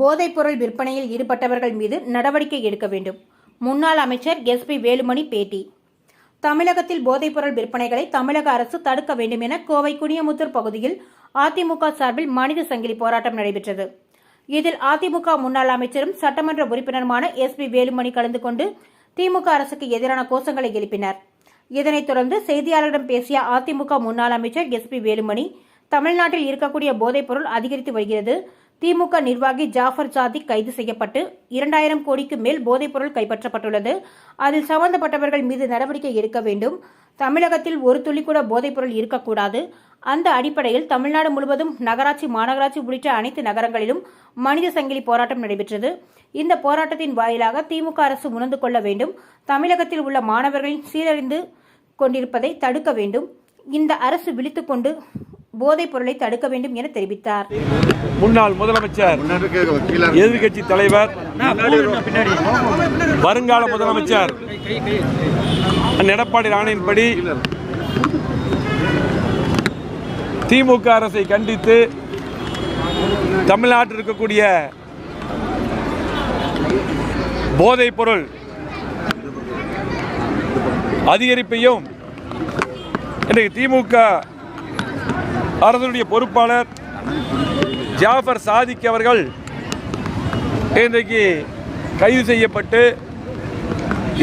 போதைப்பொருள் விற்பனையில் ஈடுபட்டவர்கள் மீது நடவடிக்கை எடுக்க வேண்டும். முன்னாள் அமைச்சர் எஸ்பி வேலுமணி பேட்டி. தமிழகத்தில் போதைப்பொருள் விற்பனைகளை தமிழக அரசு தடுக்க வேண்டும் என கோவை குனியமுத்தூர் பகுதியில் அதிமுக சார்பில் மனித சங்கிலி போராட்டம் நடைபெற்றது. இதில் அதிமுக முன்னாள் அமைச்சரும் சட்டமன்ற உறுப்பினருமான எஸ்பி வேலுமணி கலந்து கொண்டு திமுக அரசுக்கு எதிரான கோஷங்களை எழுப்பினர். இதனைத் தொடர்ந்து செய்தியாளர்களிடம் பேசிய அதிமுக முன்னாள் அமைச்சர் எஸ்பி வேலுமணி தமிழ்நாட்டில் இருக்கக்கூடிய போதைப்பொருள் அதிகரித்து வருகிறது. திமுக நிர்வாகி ஜாஃபர் சாதிக் கைது செய்யப்பட்டு இரண்டாயிரம் கோடிக்கு மேல் போதைப்பொருள் கைப்பற்றப்பட்டுள்ளது. அதில் சம்பந்தப்பட்டவர்கள் மீது நடவடிக்கை எடுக்க வேண்டும். தமிழகத்தில் ஒரு துளி கூட போதைப்பொருள் இருக்கக்கூடாது. அந்த அடிப்படையில் தமிழ்நாடு முழுவதும் நகராட்சி மாநகராட்சி உள்ளிட்ட அனைத்து நகரங்களிலும் மனித சங்கிலி போராட்டம் நடைபெற்றது. இந்த போராட்டத்தின் வாயிலாக திமுக அரசு உணர்ந்து கொள்ள வேண்டும். தமிழகத்தில் உள்ள மாணவர்களின் சீரழிந்து கொண்டிருப்பதை தடுக்க வேண்டும். இந்த அரசு விழித்துக்கொண்டு போதைப் பொருளை தடுக்க வேண்டும் என தெரிவித்தார். முன்னாள் முதலமைச்சர் எதிர்க்கட்சி தலைவர் வருங்கால முதலமைச்சர் எடப்பாடி ராணையின்படி திமுக அரசை கண்டித்து தமிழ்நாட்டில் இருக்கக்கூடிய போதைப் பொருள் அதிகரிப்பையும் இன்றைக்கு திமுக அரசனுடைய பொறுப்பாளர் ஜாஃபர் சாதிக் அவர்கள் இன்றைக்கு கைது செய்யப்பட்டு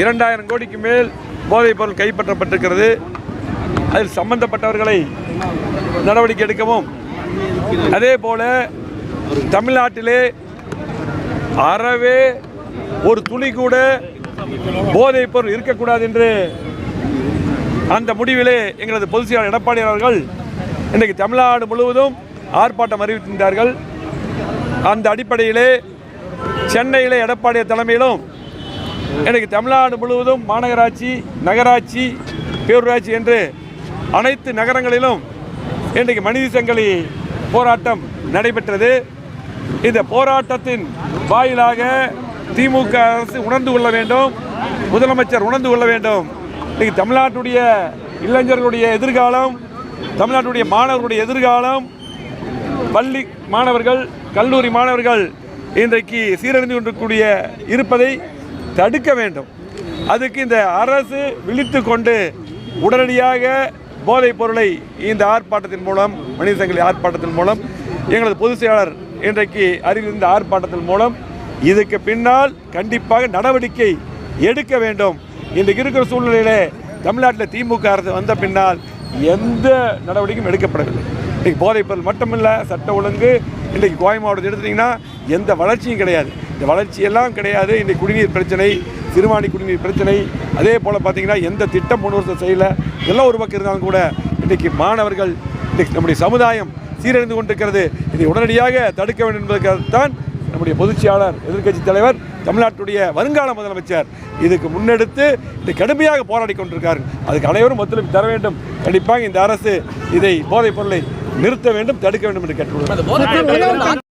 இரண்டாயிரம் கோடிக்கு மேல் போதைப் பொருள் கைப்பற்றப்பட்டிருக்கிறது. அதில் சம்பந்தப்பட்டவர்களை நடவடிக்கை எடுக்கவும். அதே போல தமிழ்நாட்டிலே அறவே ஒரு துளி கூட போதைப் பொருள் இருக்கக்கூடாது என்று அந்த முடிவிலே எங்களது பொதுச் செயலாளர் எடப்பாடி அவர்கள் இன்றைக்கு தமிழ்நாடு முழுவதும் ஆர்ப்பாட்டம் அறிவித்திருந்தார்கள். அந்த அடிப்படையிலே சென்னையிலே எடப்பாடி தலைமையிலும் இன்றைக்கு தமிழ்நாடு முழுவதும் மாநகராட்சி நகராட்சி பேரூராட்சி என்று அனைத்து நகரங்களிலும் இன்றைக்கு மனித சங்கிலி போராட்டம் நடைபெற்றது. இந்த போராட்டத்தின் வாயிலாக திமுக அரசு உணர்ந்து கொள்ள வேண்டும். முதலமைச்சர் உணர்ந்து கொள்ள வேண்டும். இன்றைக்கு தமிழ்நாட்டுடைய இளைஞர்களுடைய எதிர்காலம் தமிழ்நாட்டுடைய மாணவர்களுடைய எதிர்காலம் பள்ளி மாணவர்கள் கல்லூரி மாணவர்கள் இன்றைக்கு சீரழிந்து கொண்டிருக்கூடிய இருப்பதை தடுக்க வேண்டும். அதுக்கு இந்த அரசு விழித்து கொண்டு உடனடியாக போதைப் பொருளை இந்த ஆர்ப்பாட்டத்தின் மூலம் மனித சங்கிலி ஆர்ப்பாட்டத்தின் மூலம் எங்களது பொதுச் செயலாளர் இன்றைக்கு அறிவித்த ஆர்ப்பாட்டத்தின் மூலம் இதுக்கு பின்னால் கண்டிப்பாக நடவடிக்கை எடுக்க வேண்டும். இன்றைக்கு இருக்கிற சூழ்நிலையிலே தமிழ்நாட்டில் திமுக அரசு வந்த பின்னால் எந்த நடவடிக்கையும் எடுக்கப்படவில்லை. இன்றைக்கு போதைப் பொருள் மட்டுமில்லை சட்ட ஒழுங்கு இன்றைக்கு கோயம் மாவட்டத்தை எடுத்துட்டிங்கன்னா எந்த வளர்ச்சியும் கிடையாது. இந்த வளர்ச்சியெல்லாம் கிடையாது. இன்றைக்கு குடிநீர் பிரச்சனை சிறுவாணி குடிநீர் பிரச்சனை அதே போல் பார்த்தீங்கன்னா எந்த திட்டம் மூணு வருஷம் செய்யலை. எல்லாம் ஒரு பக்கம் இருந்தாலும் கூட இன்றைக்கு மாணவர்கள் இன்றைக்கு நம்முடைய சமுதாயம் சீரழிந்து கொண்டிருக்கிறது. இதை உடனடியாக தடுக்க வேண்டும் என்பதற்காகத்தான் நம்முடைய பொதுச்சியாளர் எதிர்க்கட்சி தலைவர் தமிழ்நாட்டுடைய வருங்கால முதலமைச்சர் இதுக்கு முன்னெடுத்து இது கடுமையாக போராடி கொண்டிருக்கார். அதுக்கு அனைவரும் ஒத்துழைப்பு தர வேண்டும். கண்டிப்பாக இந்த அரசு இதை போதைப் பொருளை நிறுத்த வேண்டும் தடுக்க வேண்டும் என்று கேட்டுள்ளது